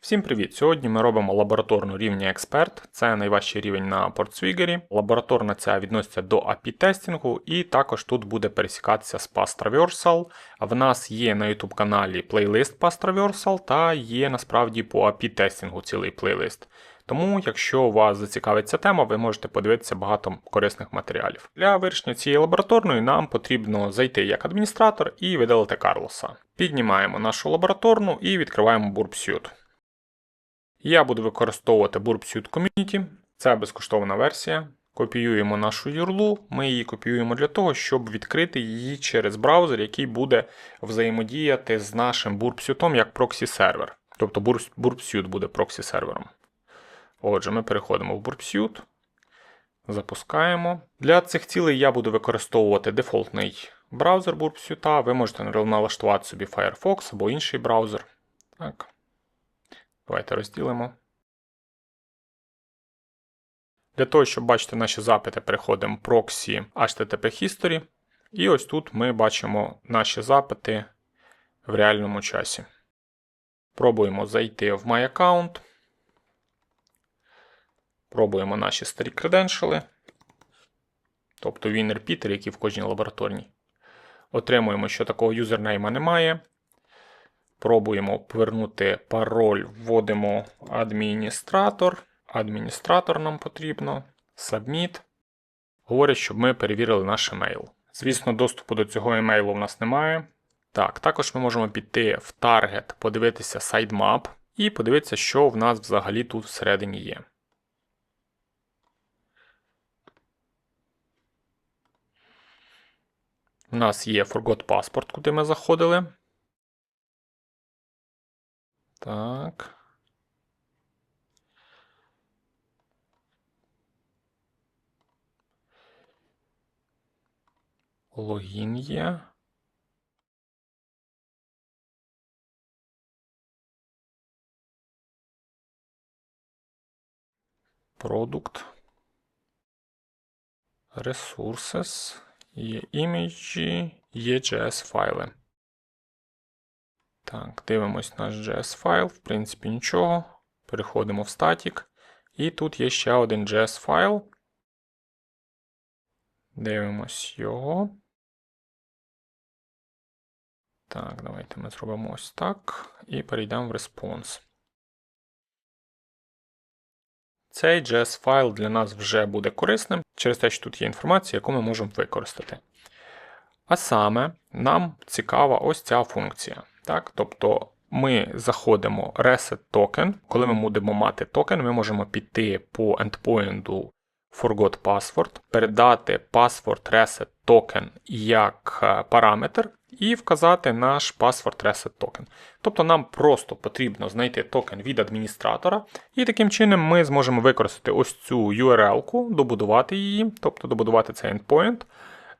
Всім привіт! Сьогодні ми робимо лабораторну рівня експерт. Це найважчий рівень на портсвігері. Лабораторна ця відноситься до API тестінгу, і також тут буде пересікатися з Pass Traversal. В нас є на YouTube каналі плейлист Pass Traversal та є насправді по API тестінгу цілий плейлист. Тому, якщо вас зацікавить ця тема, ви можете подивитися багато корисних матеріалів. Для вирішення цієї лабораторної нам потрібно зайти як адміністратор і видалити Карлоса. Піднімаємо нашу лабораторну і відкриваємо Burp. Я буду використовувати Burp Suite Community, це безкоштовна версія. Копіюємо нашу URL, ми її копіюємо для того, щоб відкрити її через браузер, який буде взаємодіяти з нашим BurpSuite як проксі-сервер. Тобто BurpSuite буде проксі-сервером. Отже, ми переходимо в BurpSuite, запускаємо. Для цих цілей я буду використовувати дефолтний браузер BurpSuite. Ви можете налаштувати собі Firefox або інший браузер. Так. Давайте розділимо. Для того, щоб бачити наші запити, переходимо в Proxy HTTP History. І ось тут ми бачимо наші запити в реальному часі. Пробуємо зайти в My Account. Пробуємо наші старі креденшали. Тобто він який в кожній лабораторній. Отримуємо, що такого юзернейма немає. Пробуємо повернути пароль, вводимо адміністратор. Адміністратор нам потрібно. Submit. Говорять, щоб ми перевірили наш емейл. Звісно, доступу до цього емейлу в нас немає. Так, також ми можемо піти в Target, подивитися sitemap і подивитися, що в нас взагалі тут всередині є. У нас є Forgot Passport, куди ми заходили. Так. Логін є. Продукт. Resources. Є іміджі, є JS файли. Так, дивимось наш JS файл, в принципі, нічого. Переходимо в статік. І тут є ще один JS файл. Дивимось його. Так, давайте ми зробимо ось так. І перейдемо в Response. Цей JS файл для нас вже буде корисним через те, що тут є інформація, яку ми можемо використати. А саме, нам цікава ось ця функція. Так? Тобто ми заходимо reset token. Коли ми будемо мати токен, ми можемо піти по endpoint forgot password, передати password reset token як е, параметр і вказати наш password reset token. Тобто нам просто потрібно знайти токен від адміністратора, і таким чином ми зможемо використати ось цю URL-ку, добудувати її, тобто добудувати цей endpoint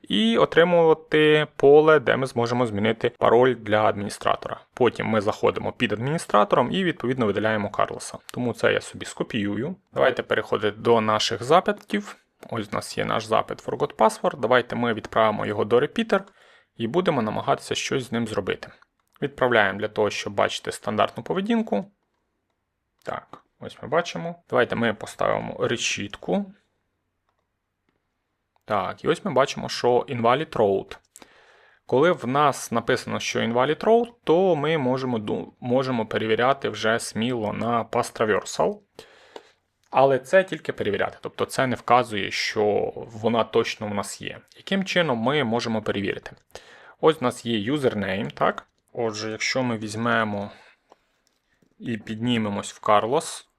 і отримувати поле, де ми зможемо змінити пароль для адміністратора. Потім ми заходимо під адміністратором і відповідно видаляємо Карлоса. Тому це я собі скопіюю. Давайте переходити до наших запитів. Ось у нас є наш запит Forgot Password. Давайте ми відправимо його до Repeater і будемо намагатися щось з ним зробити. Відправляємо для того, щоб бачити стандартну поведінку. Так, ось ми бачимо. Давайте ми поставимо решітку. Так, і ось ми бачимо, що invalid road. Коли в нас написано, що invalid road, то ми можемо можемо перевіряти вже сміло на pass traversal. Але це тільки перевіряти. Тобто це не вказує, що вона точно в нас є. Яким чином ми можемо перевірити? Ось у нас є username, так? Отже, якщо ми візьмемо і піднімемось в Carlos,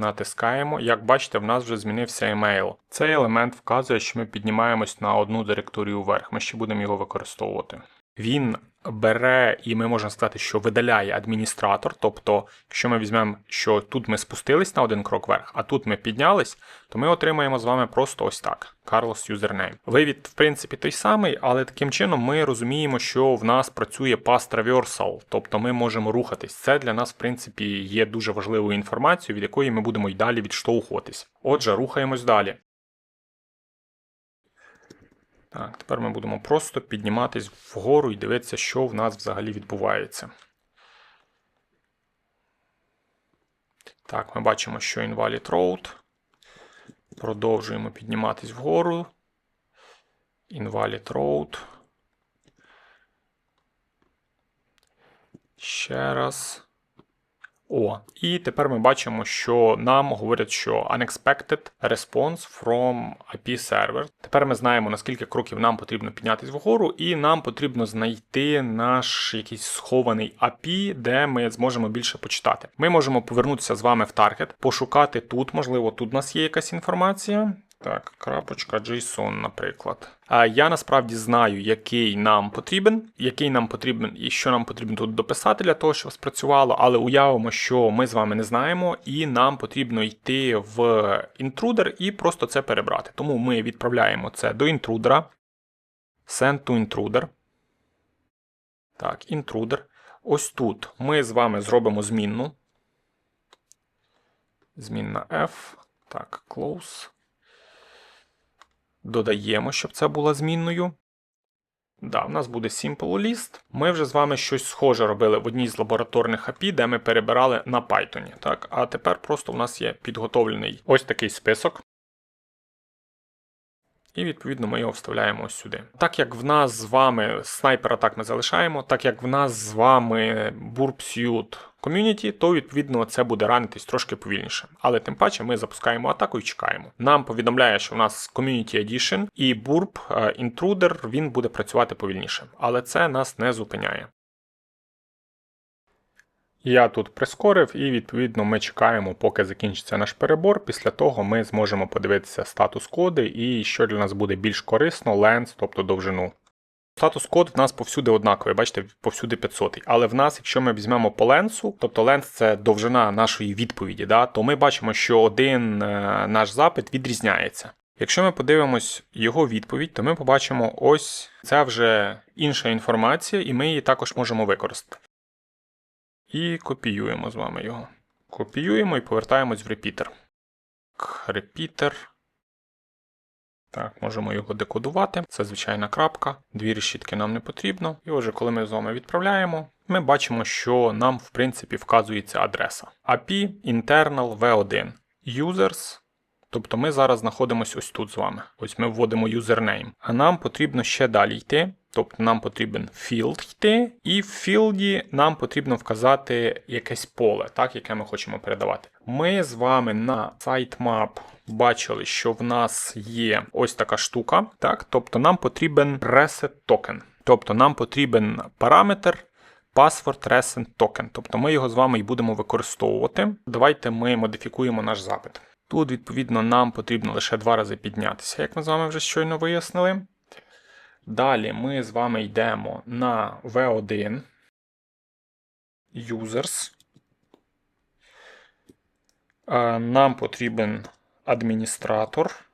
Натискаємо. Як бачите, в нас вже змінився емейл. Цей елемент вказує, що ми піднімаємось на одну директорію вверх. Ми ще будемо його використовувати. Він бере, і ми можемо сказати, що видаляє адміністратор. Тобто, якщо ми візьмемо, що тут ми спустились на один крок вверх, а тут ми піднялись, то ми отримаємо з вами просто ось так: Carlos Username. Вивід, в принципі, той самий, але таким чином ми розуміємо, що в нас працює Pass Traversal, тобто ми можемо рухатись. Це для нас, в принципі, є дуже важливою інформацією, від якої ми будемо й далі відштовхуватись. Отже, рухаємось далі. Так, Тепер ми будемо просто підніматись вгору і дивитися, що в нас взагалі відбувається. Так, ми бачимо, що invalid road. Продовжуємо підніматись вгору. Invalid road. Ще раз. О, і тепер ми бачимо, що нам говорять, що unexpected response from IP server. Тепер ми знаємо, наскільки кроків нам потрібно піднятися вгору, і нам потрібно знайти наш якийсь схований API, де ми зможемо більше почитати. Ми можемо повернутися з вами в таргет, пошукати тут, можливо, тут у нас є якась інформація. Так, крапочка JSON, наприклад. Я насправді знаю, який нам потрібен, який нам потрібен і що нам потрібно тут дописати для того, щоб спрацювало, але уявимо, що ми з вами не знаємо, і нам потрібно йти в інтрудер і просто це перебрати. Тому ми відправляємо це до інтрудера. Send to intruder. Так, інтрудер. Ось тут ми з вами зробимо змінну. Змінна F. Так, close додаємо, щоб це було змінною. Да, в нас буде simple list. Ми вже з вами щось схоже робили в одній з лабораторних API, де ми перебирали на Python. Так? А тепер просто у нас є підготовлений ось такий список. І, відповідно, ми його вставляємо ось сюди. Так як в нас з вами снайпер атак ми залишаємо, так як в нас з вами Burp Suite Community, то відповідно це буде ранитись трошки повільніше. Але тим паче ми запускаємо атаку і чекаємо. Нам повідомляє, що в нас Community Edition і Burp е, Intruder він буде працювати повільніше. Але це нас не зупиняє. Я тут прискорив, і відповідно ми чекаємо, поки закінчиться наш перебор. Після того ми зможемо подивитися статус коди і що для нас буде більш корисно, ленс, тобто довжину. Статус код в нас повсюди однаковий, бачите, повсюди 500. Але в нас, якщо ми візьмемо по ленсу, тобто ленс це довжина нашої відповіді, да, то ми бачимо, що один е, наш запит відрізняється. Якщо ми подивимось його відповідь, то ми побачимо ось це вже інша інформація, і ми її також можемо використати. І копіюємо з вами його. Копіюємо і повертаємось в репітер. Репітер. Так, можемо його декодувати. Це звичайна крапка. Дві решітки нам не потрібно. І отже, коли ми з вами відправляємо, ми бачимо, що нам, в принципі, вказується адреса. API internal v1. Users. Тобто ми зараз знаходимося ось тут з вами. Ось ми вводимо username. А нам потрібно ще далі йти. Тобто нам потрібен field йти, і в філді нам потрібно вказати якесь поле, так, яке ми хочемо передавати. Ми з вами на sitemap бачили, що в нас є ось така штука. так, Тобто нам потрібен reset token. Тобто нам потрібен параметр. Password Recent Token, тобто ми його з вами і будемо використовувати. Давайте ми модифікуємо наш запит. Тут, відповідно, нам потрібно лише два рази піднятися, як ми з вами вже щойно вияснили. Далі ми з вами йдемо на V1 Users. Нам потрібен адміністратор.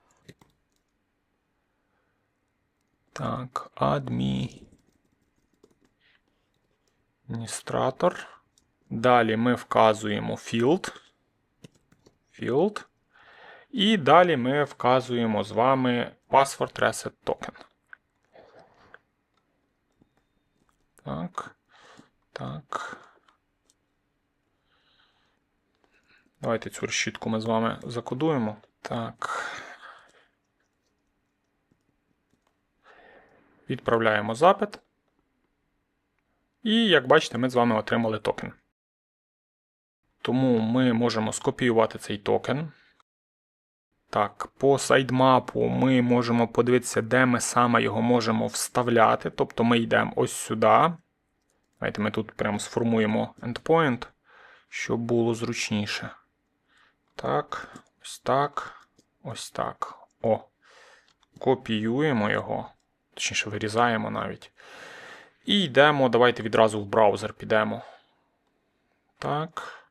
Так, адміністратор. Далі ми вказуємо field. Field. І далі ми вказуємо з вами Password Reset Token. Так. Так. Давайте цю решітку ми з вами закодуємо. Так. Відправляємо запит. І, як бачите, ми з вами отримали токен. Тому ми можемо скопіювати цей токен. Так, по сайдмапу ми можемо подивитися, де ми саме його можемо вставляти. Тобто ми йдемо ось сюди. Давайте ми тут прямо сформуємо endpoint, щоб було зручніше. Так, ось так, ось так. О. Копіюємо його. Точніше, вирізаємо навіть. І йдемо, давайте відразу в браузер підемо. Так.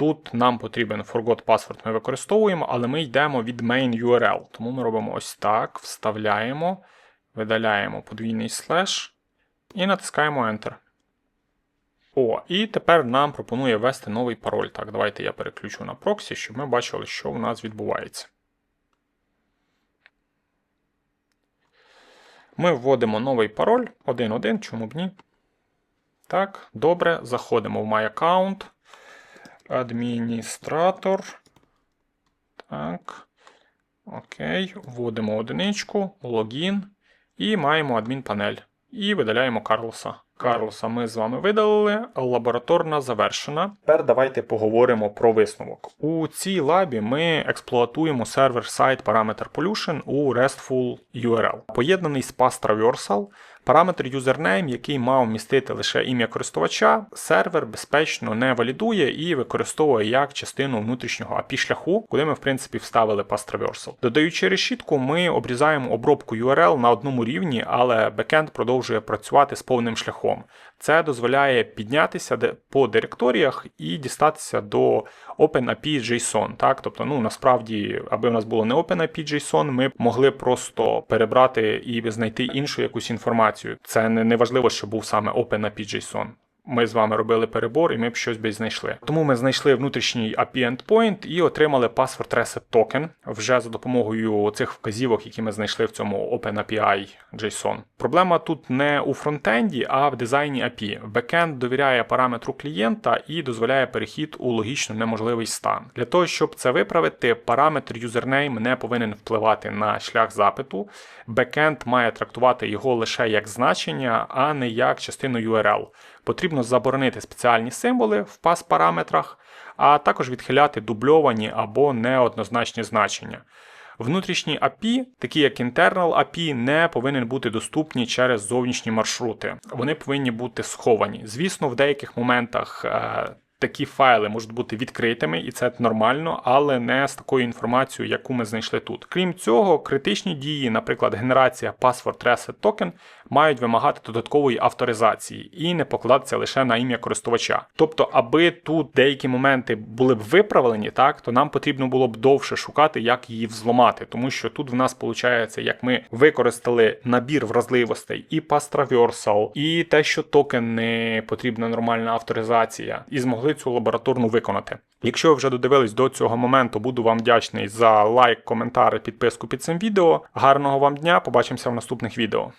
Тут нам потрібен forgot password ми використовуємо, але ми йдемо від main URL. Тому ми робимо ось так, вставляємо, видаляємо подвійний слеш і натискаємо Enter. О, і тепер нам пропонує ввести новий пароль. Так, давайте я переключу на проксі, щоб ми бачили, що у нас відбувається. Ми вводимо новий пароль 1.1, чому б ні. Так, добре, заходимо в My Account. Адміністратор. Так. Окей. Вводимо одиничку, логін. І маємо адмінпанель. І видаляємо Карлоса. Карлоса ми з вами видалили, лабораторна завершена. Тепер давайте поговоримо про висновок. У цій лабі ми експлуатуємо сервер сайт Parameter Pollution у RESTful URL. Поєднаний з Pass Traversal, параметр username, який мав містити лише ім'я користувача, сервер безпечно не валідує і використовує як частину внутрішнього API шляху, куди ми в принципі вставили Pass Traversal. Додаючи решітку, ми обрізаємо обробку URL на одному рівні, але бекенд продовжує працювати з повним шляхом. Це дозволяє піднятися по директоріях і дістатися до OpenAPI JSON. Так? Тобто, ну насправді, аби в нас було не OpenAPI JSON, ми могли просто перебрати і знайти іншу якусь інформацію. Це не, не важливо, що був саме OpenAPI JSON. Ми з вами робили перебор, і ми б щось би знайшли. Тому ми знайшли внутрішній API endpoint і отримали password reset token вже за допомогою цих вказівок, які ми знайшли в цьому OpenAPI JSON. Проблема тут не у фронтенді, а в дизайні API. Бекенд довіряє параметру клієнта і дозволяє перехід у логічно неможливий стан. Для того, щоб це виправити, параметр username не повинен впливати на шлях запиту. Бекенд має трактувати його лише як значення, а не як частину URL. Потрібно заборонити спеціальні символи в пас параметрах, а також відхиляти дубльовані або неоднозначні значення. Внутрішні API, такі як internal API, не повинні бути доступні через зовнішні маршрути. Вони повинні бути сховані. Звісно, в деяких моментах. е, Такі файли можуть бути відкритими, і це нормально, але не з такою інформацією, яку ми знайшли тут. Крім цього, критичні дії, наприклад, генерація Password Reset Token, мають вимагати додаткової авторизації і не покладатися лише на ім'я користувача. Тобто, аби тут деякі моменти були б виправлені, так то нам потрібно було б довше шукати, як її взломати, тому що тут в нас виходить, як ми використали набір вразливостей і Traversal, і те, що токен не потрібна нормальна авторизація, і змогли цю лабораторну виконати. Якщо ви вже додивились до цього моменту, буду вам вдячний за лайк, коментар і підписку під цим відео. Гарного вам дня, побачимося в наступних відео.